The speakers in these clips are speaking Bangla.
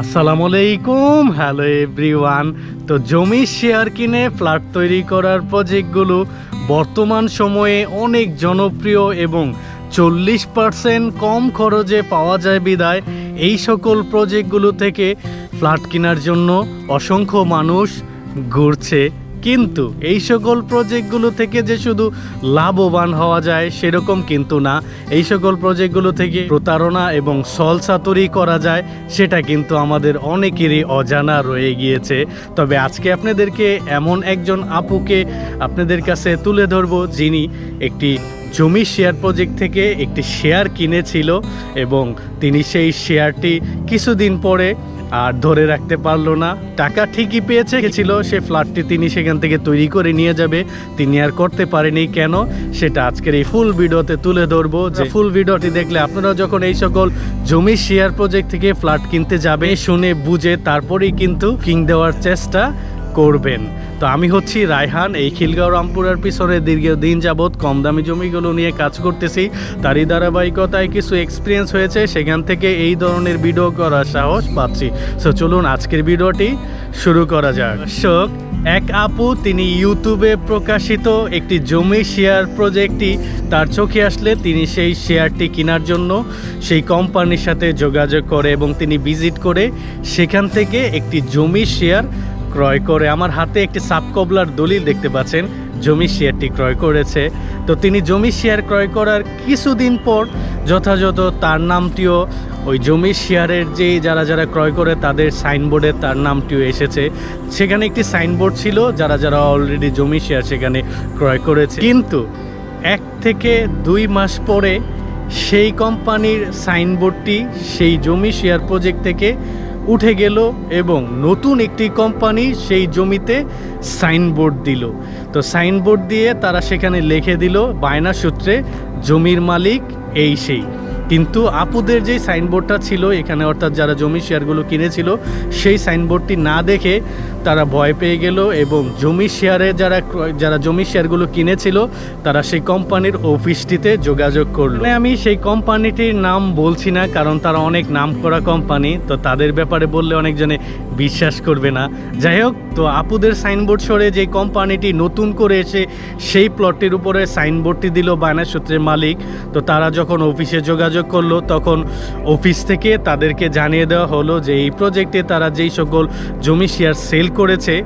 আসসালামু আলাইকুম। হ্যালো এভরিওয়ান তো জমি শেয়ার কিনে ফ্ল্যাট তৈরি করার প্রজেক্টগুলো বর্তমান সময়ে অনেক জনপ্রিয় এবং চল্লিশ পার্সেন্ট কম খরচে পাওয়া যায় বিদায়। এই সকল প্রজেক্টগুলো থেকে ফ্ল্যাট কেনার জন্য অসংখ্য মানুষ ঘুরছে। কিন্তু এই সকল প্রজেক্টগুলো থেকে যে শুধু লাভবান হওয়া যায় সেরকম কিন্তু না। এই সকল প্রজেক্টগুলো থেকে প্রতারণা এবং সলসাতুরি করা যায়, সেটা কিন্তু আমাদের অনেকেরই অজানা রয়ে গিয়েছে। তবে আজকে আপনাদেরকে এমন একজন আপুকে আপনাদের কাছে তুলে ধরবো, যিনি একটি জমি শেয়ার প্রজেক্ট থেকে একটি শেয়ার কিনেছিল এবং তিনি সেই শেয়ারটি কিছুদিন পরে আর ধরে রাখতে পারল না। টাকা ঠিকই পেয়েছে ছিল সে ফ্ল্যাটটি তিনি সেখান থেকে তৈরি করে নিয়ে যাবে। তিনি আর করতে পারেনি কেন, সেটা আজকের এই ফুল ভিডিওতে তুলে ধরবো। যে ফুল ভিডিওটি দেখলে আপনারা যখন এই সকল জমি শেয়ার প্রজেক্ট থেকে ফ্ল্যাট কিনতে যাবে শুনে বুঝে তারপরেই কিন্তু কিং দেওয়ার চেষ্টা করবেন। তো আমি হচ্ছি রায়হান, এই খিলগাঁও রামপুরার পিছনে দীর্ঘদিন যাবৎ কম দামি জমিগুলো নিয়ে কাজ করতেছি। তারই ধারাবাহিকতায় কিছু এক্সপিরিয়েন্স হয়েছে, সেখান থেকে এই ধরনের ভিডিও করার সাহস পাচ্ছি। সো চলুন আজকের ভিডিওটি শুরু করা যাক। দর্শক, এক আপু, তিনি ইউটিউবে প্রকাশিত একটি জমি শেয়ার প্রজেক্টটি তার চোখে আসলে তিনি সেই শেয়ারটি কেনার জন্য সেই কোম্পানির সাথে যোগাযোগ করে এবং তিনি ভিজিট করে সেখান থেকে একটি জমি শেয়ার ক্রয় করে আমার হাতে একটি সাবকবলার দলিল দেখতে পাচ্ছেন। জমি শেয়ারটি ক্রয় করেছে। তো তিনি জমি শেয়ার ক্রয় করার কিছুদিন পর যথাযথ তার নামটিও ওই জমি শেয়ারের যে যারা যারা ক্রয় করে তাদের সাইনবোর্ডে তার নামটিও এসেছে। সেখানে একটি সাইনবোর্ড ছিল, যারা যারা অলরেডি জমি শেয়ার সেখানে ক্রয় করেছে। কিন্তু এক থেকে দুই মাস পরে সেই কোম্পানির সাইনবোর্ডটি সেই জমি শেয়ার প্রজেক্ট থেকে উঠে গেল এবং নতুন একটি কোম্পানি সেই জমিতে সাইনবোর্ড দিল। তো সাইনবোর্ড দিয়ে তারা সেখানে লিখে দিল, বায়না সূত্রে, জমির মালিক এই সেই। কিন্তু আপুদের যে সাইনবোর্ডটা ছিল এখানে, অর্থাৎ যারা জমি শেয়ারগুলো কিনেছিল, সেই সাইনবোর্ডটি না দেখে তারা ভয় পেয়ে গেল এবং জমি শেয়ারে যারা যারা জমি শেয়ারগুলো কিনেছিল, তারা সেই কোম্পানির অফিসটিতে যোগাযোগ করল। মানে আমি সেই কোম্পানিটির নাম বলছি না, কারণ তারা অনেক নাম করা কোম্পানি, তো তাদের ব্যাপারে বললে অনেকজনে বিশ্বাস করবে না। যাই হোক, তো আপুদের সাইনবোর্ড সরে যে কোম্পানিটি নতুন করে এসে সেই প্লটটির উপরে সাইনবোর্ডটি দিল বায়না সূত্রের মালিক, তো তারা যখন অফিসে যোগাযোগ করল, তখন অফিস থেকে তাদেরকে জানিয়ে দেওয়া হলো যে এই প্রজেক্টে তারা যেই সকল জমি শেয়ার সেল করেছে,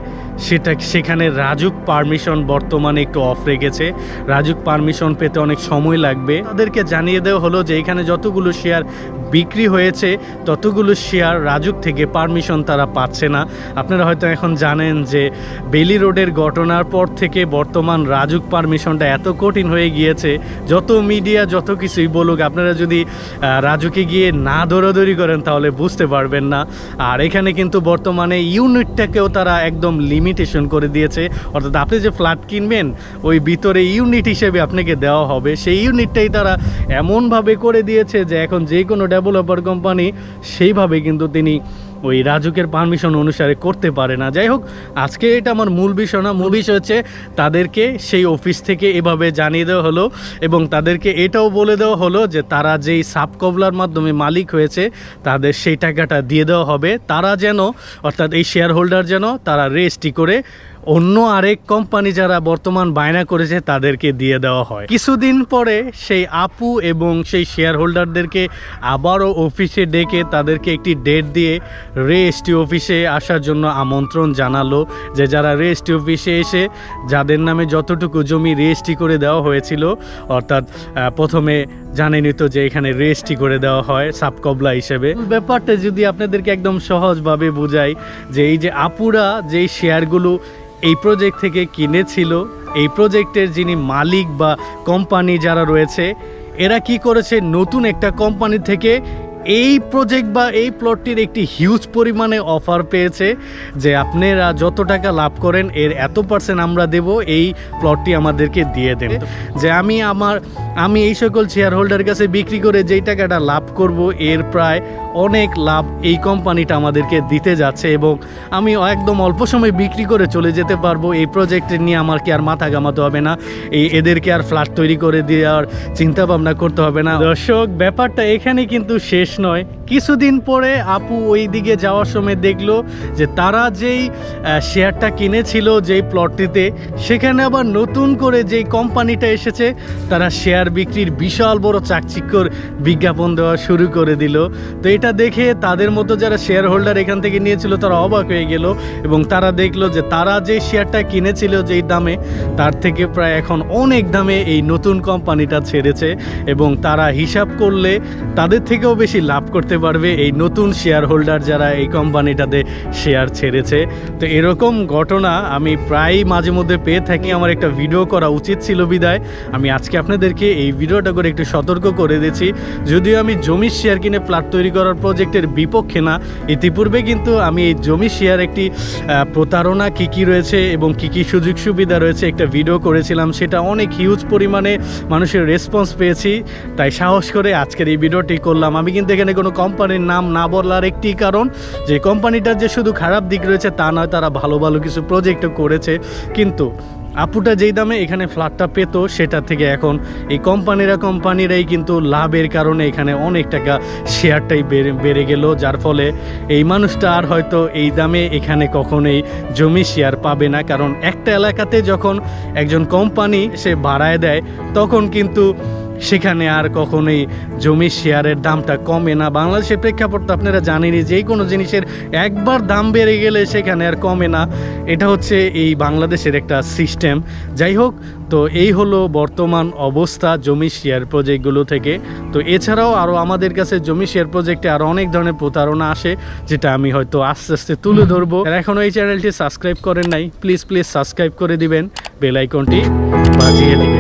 সেটা সেখানে রাজুক পারমিশন বর্তমানে একটু অফ রেখেছে। রাজুক পারমিশন পেতে অনেক সময় লাগবে। তাদেরকে জানিয়ে দেওয়া হলো যে এখানে যতগুলো শেয়ার বিক্রি হয়েছে, ততগুলো শেয়ার রাজুক থেকে পারমিশন তারা পাচ্ছে না। আপনারা হয়তো এখন জানেন যে বেলি রোডের ঘটনার পর থেকে বর্তমান রাজুক পারমিশনটা এত কঠিন হয়ে গিয়েছে। যত মিডিয়া যত কিছুই বলুক, আপনারা যদি রাজুকে গিয়ে না দৌড়াদৌড়ি করেন তাহলে বুঝতে পারবেন না। আর এখানে কিন্তু বর্তমানে ইউনিটটাকেও তারা একদম লিমিটেশন করে দিয়েছে। অর্থাৎ আপনি যে ফ্ল্যাট কিনবেন, ওই ভিতরে ইউনিট হিসেবে আপনাকে দেওয়া হবে। সেই ইউনিটটাই তারা এমনভাবে করে দিয়েছে যে এখন যে কোনো ডেভেলপার কোম্পানি সেইভাবে কিন্তু তিনি ওই রাজুকের পারমিশন অনুসারে করতে পারে না। যাই হোক, আজকে এটা আমার মূল বিষয় না। মূল বিষয় হচ্ছে, তাদেরকে সেই অফিস থেকে এভাবে জানিয়ে দেওয়া হলো এবং তাদেরকে এটাও বলে দেওয়া হলো যে, তারা যেই সাবকবলার মাধ্যমে মালিক হয়েছে, তাদের সেই টাকাটা দিয়ে দেওয়া হবে। তারা যেন, অর্থাৎ এই শেয়ার হোল্ডার যেন, তারা রেজিস্ট্রি করে অন্য আরেক কোম্পানি যারা বর্তমান বায়না করেছে, তাদেরকে দিয়ে দেওয়া হয়। কিছুদিন পরে সেই আপু এবং সেই শেয়ার হোল্ডারদেরকে আবারও অফিসে ডেকে তাদেরকে একটি ডেট দিয়ে রেজিস্ট্রি অফিসে আসার জন্য আমন্ত্রণ জানালো যে, যারা রেজিস্ট্রি অফিসে এসে যাদের নামে যতটুকু জমি রেজিস্ট্রি করে দেওয়া হয়েছিল, অর্থাৎ প্রথমে জানেনই তো যে এখানে রেস্টই করে দেওয়া হয় সাবকবলা হিসেবে। ব্যাপারটা যদি আপনাদেরকে একদম সহজভাবে বোঝাই যে এই যে আপুরা যেই শেয়ারগুলো এই প্রজেক্ট থেকে কিনেছিল, এই প্রজেক্টের যিনি মালিক বা কোম্পানি যারা রয়েছে, এরা কি করেছে? নতুন একটা কোম্পানি থেকে এই প্রজেক্ট বা এই প্লটটির একটি হিউজ পরিমাণে অফার পেয়েছে যে আপনারা যত টাকা লাভ করেন এর এত পার্সেন্ট আমরা দেব এই প্লটটি আমাদেরকে দিয়ে দেন। যে আমি আমার আমি এই সকল শেয়ার হোল্ডারের কাছে বিক্রি করে যেই টাকাটা লাভ করব এর প্রায় অনেক লাভ এই কোম্পানিটা আমাদেরকে দিতে যাচ্ছে এবং আমি একদম অল্প সময় বিক্রি করে চলে যেতে পারব। এই প্রজেক্টের নিয়ে আমার কি আর মাথা ঘামাতে হবে না? এই এদেরকে আর ফ্ল্যাট তৈরি করে দেওয়ার চিন্তা ভাবনা করতে হবে না। দর্শক ব্যাপারটা এখানে কিন্তু শেষ নয় কিছুদিন পরে আপু ওই দিকে যাওয়ার সময় দেখল যে তারা যেই শেয়ারটা কিনেছিল যেই প্লটটিতে সেখানে আবার নতুন করে যেই কোম্পানিটা এসেছে, তারা শেয়ার বিক্রির বিশাল বড় চাকচিক্যর বিজ্ঞাপন দেওয়া শুরু করে দিল। তো এটা দেখে তাদের মতো যারা শেয়ার হোল্ডার এখান থেকে নিয়েছিল, তারা অবাক হয়ে গেল এবং তারা দেখল যে তারা যে শেয়ারটা কিনেছিল যেই দামে, তার থেকে প্রায় এখন অনেক দামে এই নতুন কোম্পানিটা ছেড়েছে এবং তারা হিসাব করলে তাদের থেকেও বেশি লাভ করতে পারবে এই নতুন শেয়ার হোল্ডার যারা এই কোম্পানিটাতে শেয়ার ছেড়েছে। তো এরকম ঘটনা আমি প্রায় মাঝে মধ্যে পেয়ে থাকি। আমার একটা ভিডিও করা উচিত ছিল বিদায়। আমি আজকে আপনাদেরকে এই ভিডিওটা করে একটু সতর্ক করে দিয়েছি। যদিও আমি জমির শেয়ার কিনে প্লাট তৈরি করার প্রজেক্টের বিপক্ষে না, ইতিপূর্বে কিন্তু আমি এই জমি শেয়ার একটি প্রতারণা কী কী রয়েছে এবং কী কী সুযোগ সুবিধা রয়েছে একটা ভিডিও করেছিলাম। সেটা অনেক হিউজ পরিমাণে মানুষের রেসপন্স পেয়েছি। তাই সাহস করে আজকের এই ভিডিওটি করলাম। আমি কিন্তু এখানে কোনো কোম্পানির নাম না বলার একটি কারণ, যে কোম্পানিটার যে শুধু খারাপ দিক রয়েছে তা নয়, তারা ভালো ভালো কিছু প্রজেক্টও করেছে। কিন্তু আপুটা যেই দামে এখানে ফ্ল্যাটটা পেত, সেটা থেকে এখন এই কোম্পানিরা কোম্পানিরাই কিন্তু লাভের কারণে এখানে অনেক টাকা শেয়ারটাই বেড়ে বেড়ে গেল। যার ফলে এই মানুষটা আর হয়তো এই দামে এখানে কখনোই জমি শেয়ার পাবে না। কারণ একটা এলাকাতে যখন একজন কোম্পানি সে ভাড়ায় দেয়, তখন কিন্তু সেখানে আর কখনোই জমি শেয়ারের দামটা কমে না। বাংলাদেশের প্রেক্ষাপট তো আপনারা জানেনই যে কোনো জিনিসের একবার দাম বেড়ে গেলে সেখানে আর কমে না। এটা হচ্ছে এই বাংলাদেশের একটা সিস্টেম। যাই হোক তো এই হলো বর্তমান অবস্থা জমি শেয়ার প্রজেক্টগুলো থেকে। তো এছাড়াও আরও আমাদের কাছে জমি শেয়ার প্রজেক্টে আরও অনেক ধরনের প্রতারণা আসে যেটা আমি হয়তো আস্তে আস্তে তুলে ধরবো। আর এখনও এই চ্যানেলটি সাবস্ক্রাইব করেন নাই প্লিজ প্লিজ সাবস্ক্রাইব করে দিবেন। বেলাইকনটি বাজিয়ে দিবেন।